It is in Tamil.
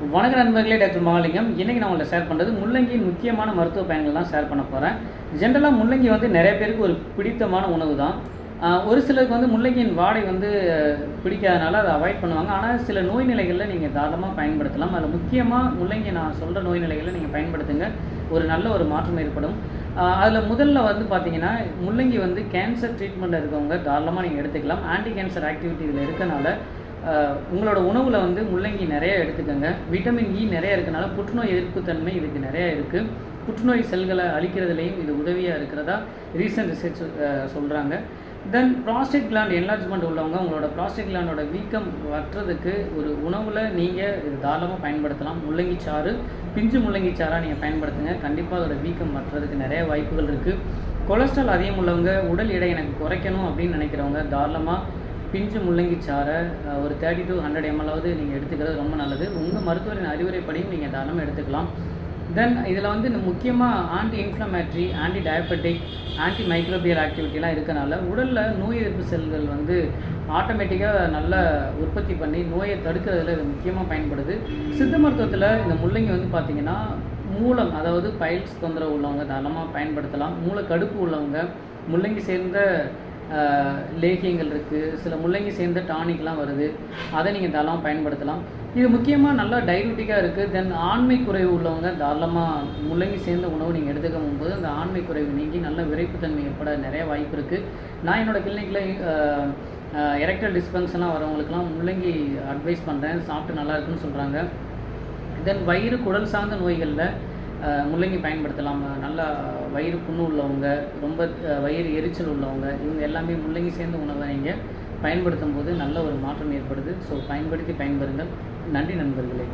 வணக்க நண்பர்களே டாக்டர் மகாலிங்கம். இன்றைக்கி நான் உங்களை ஷேர் பண்ணுறது முள்ளங்கியின் முக்கியமான மருத்துவ பயன்கள் தான் ஷேர் பண்ண போகிறேன் ஜென்ரலாக முள்ளங்கி வந்து நிறைய பேருக்கு ஒரு பிடித்தமான உணவு தான். ஒரு சிலருக்கு வந்து முள்ளங்கியின் வாடை வந்து பிடிக்காதனால அதை அவாய்ட் பண்ணுவாங்க. ஆனால் சில நோய் நிலைகளில் நீங்கள் தாராளமாக பயன்படுத்தலாம். அதில் முக்கியமாக முள்ளங்கி நான் சொல்கிற நோய் நிலைகளில் நீங்கள் பயன்படுத்துங்க. ஒரு நல்ல ஒரு மாற்றம் ஏற்படும். அதில் முதல்ல வந்து பார்த்தீங்கன்னா முள்ளங்கி வந்து கேன்சர் ட்ரீட்மெண்ட்டில் இருக்கவங்க தாராளமாக நீங்கள் எடுத்துக்கலாம். ஆன்டி கேன்சர் ஆக்டிவிட்டி இதில் இருக்கனால உங்களோட உணவில் வந்து முள்ளங்கி நிறைய எடுத்துக்கோங்க. விட்டமின் இ e நிறைய இருக்கனால புற்றுநோய் எதிர்ப்புத்தன்மை இதுக்கு நிறையா இருக்குது புற்றுநோய் செல்களை அழிக்கிறதுலையும் இது உதவியாக இருக்கிறதா ரீசன்ட் ரிசர்ச் சொல்கிறாங்க தென் ப்ராஸ்டேட் கிளாண்ட் என்லார்ஜ்மெண்ட் உள்ளவங்க உங்களோட ப்ராஸ்டேட் கிளாண்டோட வீக்கம் வட்டுறதுக்கு ஒரு உணவில் நீங்கள் இது தாராளமாக பயன்படுத்தலாம். முள்ளங்கி சாறு பிஞ்சு முள்ளங்கி சாறாக நீங்கள் பயன்படுத்துங்க. கண்டிப்பாக அதோட வீக்கம் வற்றுறதுக்கு நிறைய வாய்ப்புகள் இருக்குது கொலஸ்ட்ரால் அதிகம் உள்ளவங்க உடல் எடை எனக்கு குறைக்கணும் அப்படின்னு நினைக்கிறவங்க தாராளமாக பிஞ்சு முள்ளங்கி சாறை ஒரு தேர்ட்டி டு ஹண்ட்ரட் எம்எல்லாவது நீங்கள் எடுத்துக்கிறது ரொம்ப நல்லது. உங்கள் மருத்துவரின் அறிவுரைப்படியும் நீங்கள் தாராளமாக எடுத்துக்கலாம். தென் இதில் வந்து இந்த முக்கியமாக anti inflammatory anti diabetic anti microbial ஆக்டிவிட்டிலாம் இருக்கனால உடலில் நோய் எதிர்ப்பு செல்கள் வந்து ஆட்டோமேட்டிக்காக நல்லா உற்பத்தி பண்ணி நோயை தடுக்கிறதுல இது முக்கியமாக பயன்படுது. சித்த மருத்துவத்தில் இந்த முள்ளங்கி வந்து பார்த்திங்கன்னா மூலம் அதாவது பைல்ஸ் தொந்தரவு உள்ளவங்க தாராளமாக பயன்படுத்தலாம். மூளை கடுப்பு உள்ளவங்க முள்ளங்கி சேர்ந்த லேகியங்கள் இருக்குது சில முள்ளங்கி சேர்ந்த டானிக்லாம் வருது. அதை நீங்கள் தாராளமாக பயன்படுத்தலாம். இது முக்கியமாக நல்லா டைரூட்டிக்காக இருக்குது தென் ஆண்மை குறைவு உள்ளவங்க தாராளமாக முள்ளங்கி சேர்ந்த உணவு நீங்கள் எடுத்துக்கும் போது அந்த ஆண்மை குறைவு நீங்கி நல்ல விரைப்புத்தன்மை ஏற்பட நிறைய வாய்ப்பு இருக்குது நான் என்னோடய கிளினிக்கில் எரக்டல் டிஸ்பங்ஷனாக வரவங்களுக்குலாம் முள்ளங்கி அட்வைஸ் பண்ணுறேன் சாப்பிட்டு நல்லா இருக்குன்னு சொல்கிறாங்க தென் வயிறு குடல் சார்ந்த நோய்களில் முள்ளங்கி பயன்படுத்தலாம்? நல்லா வயிறு புண்ணு உள்ளவங்க ரொம்ப வயிறு எரிச்சல் உள்ளவங்க இவங்க எல்லாமே முள்ளங்கி சேர்ந்த உணவை நீங்கள் பயன்படுத்தும் போது நல்ல ஒரு மாற்றம் ஏற்படுது. ஸோ பயன்படுத்தி பயன்பெறுங்கள். நன்றி நண்பர்களே.